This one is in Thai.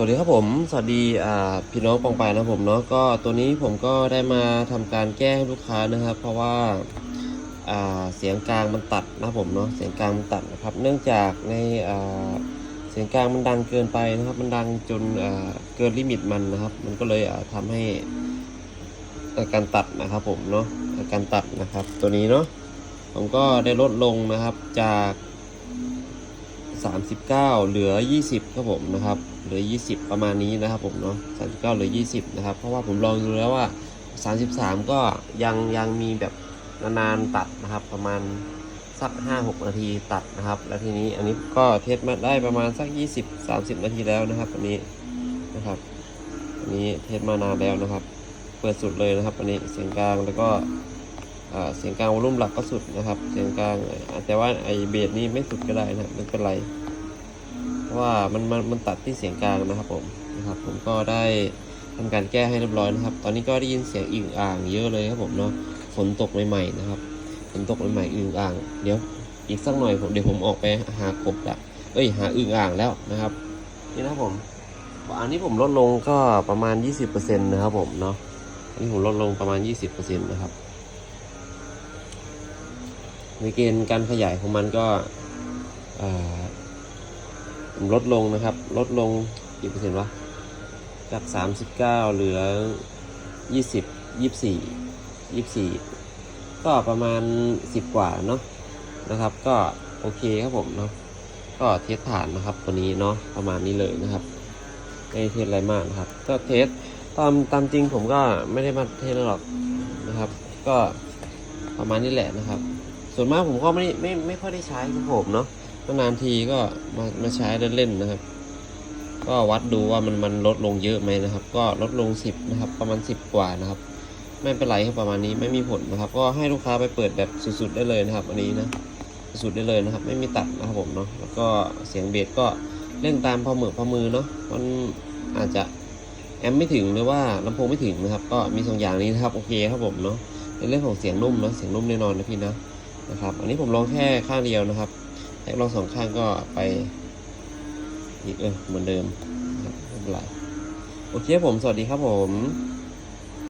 สวัสดีครับผม สวัสดีพี่น้องปองไปายนะผมเนาะก็ตัวนี้ผมก็ได้มาทำการแก้ให้ลูกค้านะครับ เพราะว่าาเสียงกลางมันตัดนะผมเนาะเสียงกลางมันตัดนะครับ เนื่องจากในาเสียงกลางมันดังเกินไปนะครับ มันดังจนเกินลิมิตมันนะครับ มันก็เลยอ่าทำให้าการตัดนะครับผมเนาะาการตัดนะครับ ตัวนี้เนาะผมก็ได้ลดลงนะครับจาก 39 เหลือ 20ครับผมนะครับ เหลือ 20 ประมาณนี้นะครับผมเนาะ39 เหลือ 20 นะครับ เพราะว่าผมลองดูแล้วว่า 33 ก็ยังยังมีแบบนานๆตัดนะครับ ประมาณสัก 5-6 นาทีตัดนะครับ แล้วทีนี้อันนี้ก็เทสมาได้ประมาณสัก 20-30 นาทีแล้วนะครับอันนี้นะครับอันนี้เทสมานานแล้วนะครับ เปิดสุดเลยนะครับอันนี้เสียงกลางแล้วก็ เสียงกลางวอลุ่มหลักก็สุดนะครับ เสียงกลางแต่ว่าไอเบสนี่ไม่สุดก็ได้นะไม่เป็นไรเพราะว่ามันมันมันตัดที่เสียงกลางนะครับผมนะครับ ผมก็ได้ทำการแก้ให้เรียบร้อยนะครับ ตอนนี้ก็ได้ยินเสียงอึ่งอ่างเยอะเลยครับผมเนาะฝนตกใหม่ๆนะครับฝนตกใหม่ๆอึ่งอ่างเดี๋ยวอีกสักหน่อยผมเดี๋ยวผมออกไปหากบละเอ้ยหาอึ่งอ่างแล้วนะครับ นี่นะผมอันนี้ผมลดลงก็ประมาณ 20%นะครับผมเนาะอันนี้ผมลดลงประมาณ 20%นะครับ ในเกณฑ์การขยายของมันก็ลดลงนะครับ ลดลงกี่เปอร์เซ็นต์วะ จาก 39 เหลือ 20 24 24 ก็ประมาณ 10 กว่าเนาะนะครับ ก็โอเคครับผมเนาะก็เทสผ่านนะครับตัวนี้เนาะประมาณนี้เลยนะครับไม่เทสอะไรมากนะครับ ก็เทสตามตามจริงผมก็ไม่ได้มาเทสหรอกนะครับ ก็ประมาณนี้แหละนะครับ ส่วนมากผมก็ไม่ได้ไม่ไม่ค่อยได้ใช้ครับผมเนาะนานทีก็มามาใช้เล่นๆนะครับ ก็วัดดูว่ามันมันลดลงเยอะไหมนะครับ ก็ลดลง 10 นะครับ ประมาณ 10 กว่านะครับ ไม่เป็นไรครับประมาณนี้ไม่มีผลนะครับ ก็ให้ลูกค้าไปเปิดแบบสุดๆได้เลยนะครับ อันนี้นะสุดได้เลยนะครับ ไม่มีตัดนะครับผมเนาะแล้วก็เสียงเบสก็เล่นตามพอมือพอมือเนาะมันอาจจะแอมไม่ถึงหรือว่าลำโพงไม่ถึงนะครับ ก็มีสองอย่างนี้นะครับโอเคครับผมเนาะในเรื่องของเสียงนุ่มเนาะเสียงนุ่มแน่นอนนะพี่นะ นะครับ อันนี้ผมลองแค่ข้างเดียวนะครับแท็กลองสองข้างก็ไปอีกเออเหมือนเดิมนะครับไม่เป็นไรโอเคผม สวัสดีครับผม